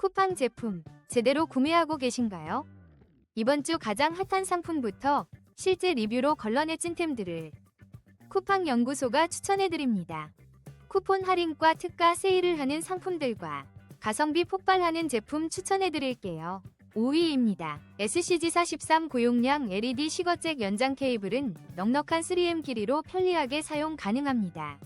쿠팡 제품 제대로 구매하고 계신가요? 이번 주 가장 핫한 상품부터 실제 리뷰로 걸러내 찐템들을 쿠팡 연구소가 추천해드립니다. 쿠폰 할인과 특가 세일을 하는 상품들과 가성비 폭발하는 제품 추천해드릴게요. 5위입니다. SCG43 고용량 LED 시거잭 연장 케이블은 넉넉한 3M 길이로 편리하게 사용 가능합니다.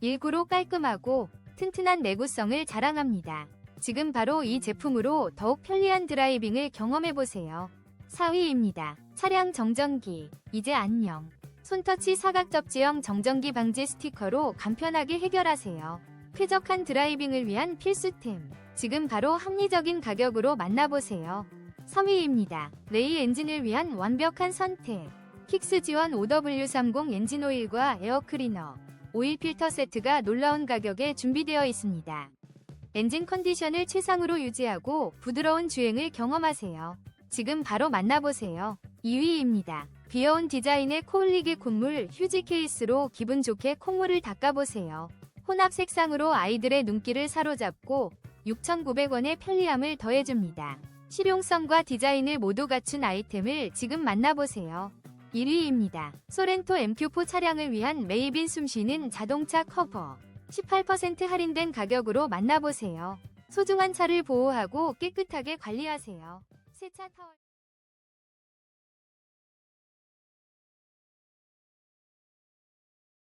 일구로 깔끔하고 튼튼한 내구성을 자랑합니다. 지금 바로 이 제품으로 더욱 편리한 드라이빙을 경험해보세요. 4위입니다. 차량 정전기. 이제 안녕. 손터치 사각 접지형 정전기 방지 스티커로 간편하게 해결하세요. 쾌적한 드라이빙을 위한 필수템. 지금 바로 합리적인 가격으로 만나보세요. 3위입니다. 레이 엔진을 위한 완벽한 선택. 킥스 지원 OW30 엔진 오일과 에어 클리너, 오일 필터 세트가 놀라운 가격에 준비되어 있습니다. 엔진 컨디션을 최상으로 유지하고 부드러운 주행을 경험하세요. 지금 바로 만나보세요. 2위입니다. 귀여운 디자인의 코올리기 콧물 휴지 케이스로 기분 좋게 콧물을 닦아보세요. 혼합 색상으로 아이들의 눈길을 사로잡고 6,900원의 편리함을 더해줍니다. 실용성과 디자인을 모두 갖춘 아이템을 지금 만나보세요. 1위입니다. 소렌토 MQ4 차량을 위한 메이빈 숨쉬는 자동차 커버. 18% 할인된 가격으로 만나보세요. 소중한 차를 보호하고 깨끗하게 관리하세요. 세차 타월